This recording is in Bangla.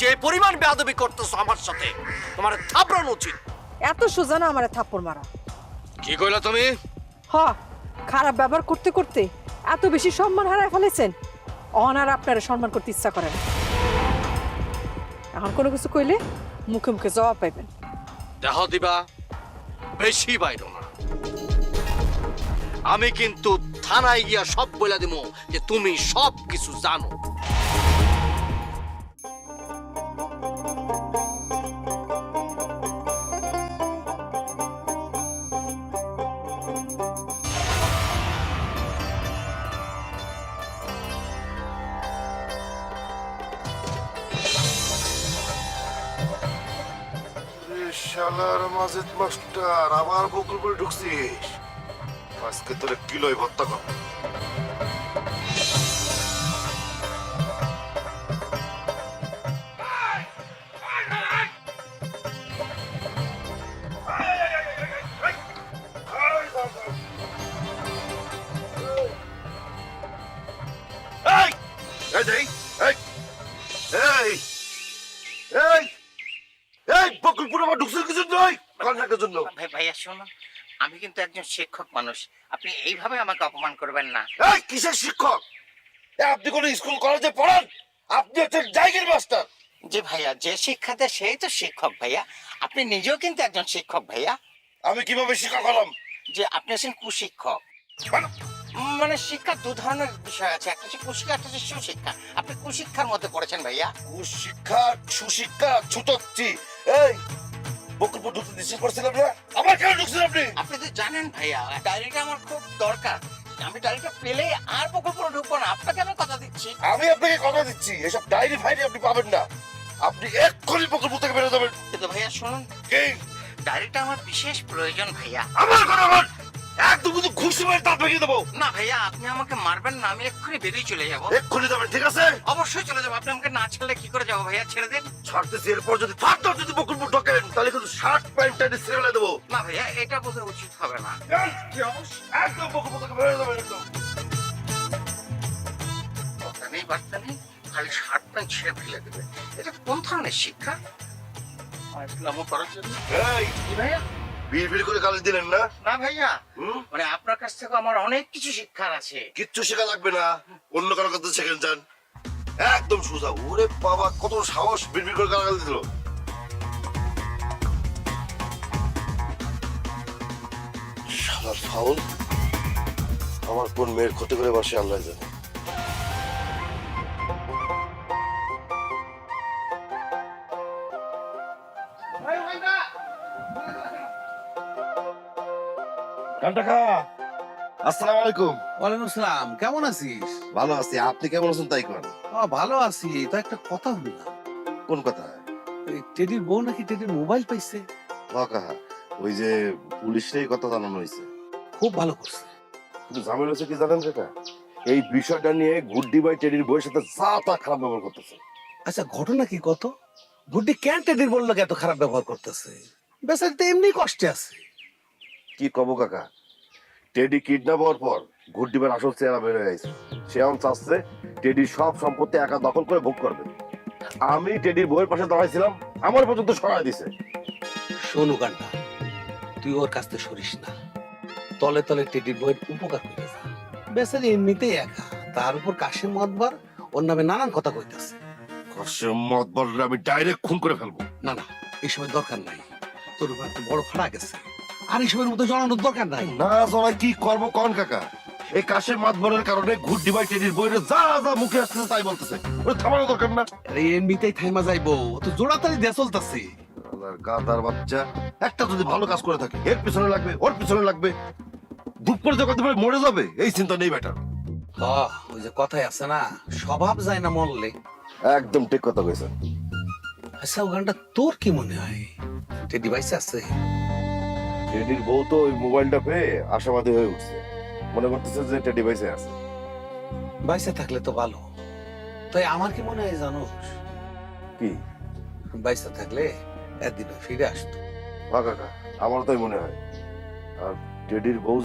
যে পরিমাণ বেয়াদবি করতেছো আমার সাথে তোমার থাপড়ানো উচিত। এত সোজা না আমার থাপ্পড় মারা। কি কইলা তুমি? হ খারাপ ব্যবহার করতে করতে এত বেশি সম্মান হারায় ফেলেছেন। অনার আপনারা সম্মান করতে ইচ্ছা করে না। এখন কোনো কিছু কইলে মুখে মুখে জবাব পাইবেন। দেহ দিবা বেশি বাইরো না। আমি কিন্তু থানায় গিয়া সব বলে দিব যে তুমি সব কিছু জানো। শালার মাজেদ মাস্টার আবার বকুল করে ঢুকছিস আজকে তোরে কিলোই ভত্তা কর এই জন্য ভাইয়া শোনো আমি কিন্তু একজন শিক্ষক মানুষ। আপনি এইভাবে আমাকে অপমান করবেন না। কিসের শিক্ষক? আপনি কোন স্কুল কলেজে পড়ান? আপনি হচ্ছেন জায়গির মাস্টার। যে ভাইয়া যে শিক্ষা দেয় সেই তো শিক্ষক ভাইয়া। আপনি নিজেও কিন্তু একজন শিক্ষক ভাইয়া। আমি কীভাবে শিক্ষক হলাম? যে আপনি আছেন কুশিক্ষক। মানে, মানে শিক্ষা দু ধরনের বিষয় আছে। একটা হচ্ছে কুশিক্ষা একটা হচ্ছে সুশিক্ষা। আপনি কুশিক্ষার মধ্যে পড়েছেন ভাইয়া? কুশিক্ষা সুশিক্ষা ছুটচ্ছি এই বকুলপুর ঢুকতে নিষেধ করছিলাম না? আমার কেন ঢুকছেন আপনি? আপনি তো জানেন ভাইয়া ডায়েরিটা আমার খুব দরকার। আমি ডায়েরিটা পেলে আর বকুলপুরে ঢুকবো না। আপনাকে আমি কথা দিচ্ছি। আমি আপনাকে কথা দিচ্ছি এসব ডায়েরি ফাইরি আপনি পাবেন না। আপনি এক্ষুনি বকুলপুর থেকে বেরো যাবেন কিন্তু ভাইয়া শুনুন। এই ডায়েরিটা আমার বিশেষ প্রয়োজন ভাইয়া। আমার কথা বল। একদম কিন্তু ঘুষি মেরে দাঁত ভেঙে দেবো। না ভাইয়া আপনি আমাকে মারবেন না আমি এক্ষুনি বেরিয়ে চলে যাব। এক্ষুনি যাবেন ঠিক আছে? অবশ্যই চলে যাব। আপনি আমাকে না ছাড়লে কি করে যাব ভাইয়া? ছেড়ে দিন। ছাড়তেছি এরপর যদি থার্ড যদি বকুলপুর তাহলে কিন্তু শার্ট প্যান্ট টাইট ছেড়ে ফেলে দেবো। না ভাইয়া এটা বোধহয় উচিত হবে না। একদম একদম। কথা নেই বার্তা নেই খালি শার্ট প্যান্ট ছেড়ে ফেলে দেবে। এটা কোন ধরনের শিক্ষা? করার জন্য? ভাইয়া? বিড় বিড় করে দিলেন না? না ভাইয়া। হুম? মানে আপনার কাছ থেকে আমার অনেক কিছু শিক্ষার আছে। কিচ্ছু শেখা লাগবে না। অন্য কারও কাছে শেখেন যান। একদম সোজা। ওরে বাবা কত সাহস বিড় বিড় করে গালাগালি দিল। শালার ফাউল। আমার কোন মেয়ের ক্ষতি করে বসে আল্লাহ জানে। আসসালামু আলাইকুম। ওয়ালাইকুম সালাম কেমন আছিস? ভালো আছি। আপনি কেমন আছেন তাই করেন? ভালো আছি। তো একটা কথা হলো না। কোন কথা? টেডির বউ নাকি টেডির মোবাইল পাইছে? কাহা। ওই যে পুলিশের কথা জানানো হয়েছে খুব ভালো করছে। কিন্তু ঝামেলা হচ্ছে কি জানেন কাকা এই বিষয়টা নিয়ে গুড্ডি বাই টেডির বইয়ের সাথে যা তা খারাপ ব্যবহার করতেছে। আচ্ছা ঘটনা কি কত? গুড্ডি কেন টেডির বউ লোক এত খারাপ ব্যবহার করতেছে? বেচারি তো এমনি কষ্টে আছে। কি কব কাকা? টেডি কিডন্যাপ হওয়ার পর গুড্ডি বাইয়ের আসল চেহারা বের হয়ে গেছে। সে এখন চাচ্ছে টেডির সব সম্পত্তি একা দখল করে ভোগ করবে। আমি টেডির বইয়ের পাশে দাঁড়াইছিলাম আমার পর্যন্ত সরাই দিছে। শোনু গান্ডা তুই ওর কাছ থেকে সরিস না। তলে তলে টেডির বউয়ের উপকার করে যা বেচারি এমনিতেই একা। তার উপর কাশিম মদবার ওর নামে নানান কথা কইতাছে। মত আমি ডাইরেক্ট খুন করে ফেলব। না না দরকার নাই। তোর উপর একটা বড় ফাড়া গেছে। আর এইসবের মধ্যে জড়ানোর দরকার নাই। না কি করব কন কাকা? এই কারণে টেডির বইয়ের যা যা মুখে আসতেছে তাই বলতেছে। ওটা থামানো দরকার না। আরে এমনিতেই থাইমা যাইবো। তো জোড়াতাড়ি দিয়ে চলতেছে। গাদার বাচ্চা একটা যদি ভালো কাজ করে থাকে এর পিছনে লাগবে ওর পিছনে লাগবে। দুপ করে তুমি মরে যাবে এই চিন্তা নেই বেটার ওই যে কথাই আছে না স্বভাব যায় না মরলে। একদম ঠিক কথা কইছেন। আচ্ছা ওখানটা তোর কি মনে হয়? আছে। টেডির বউ তো ওই মোবাইলটা পেয়ে আশাবাদী হয়ে উঠছে। মনে করতেছে যে ডিভাইসে আছে। বাইসে থাকলে তো ভালো। তাই আমার কি মনে হয় জানো? কি? বাইসে থাকলে একদিন ফিরে আসতো। কাকা আমারও তাই মনে হয়। আর টেডির বউ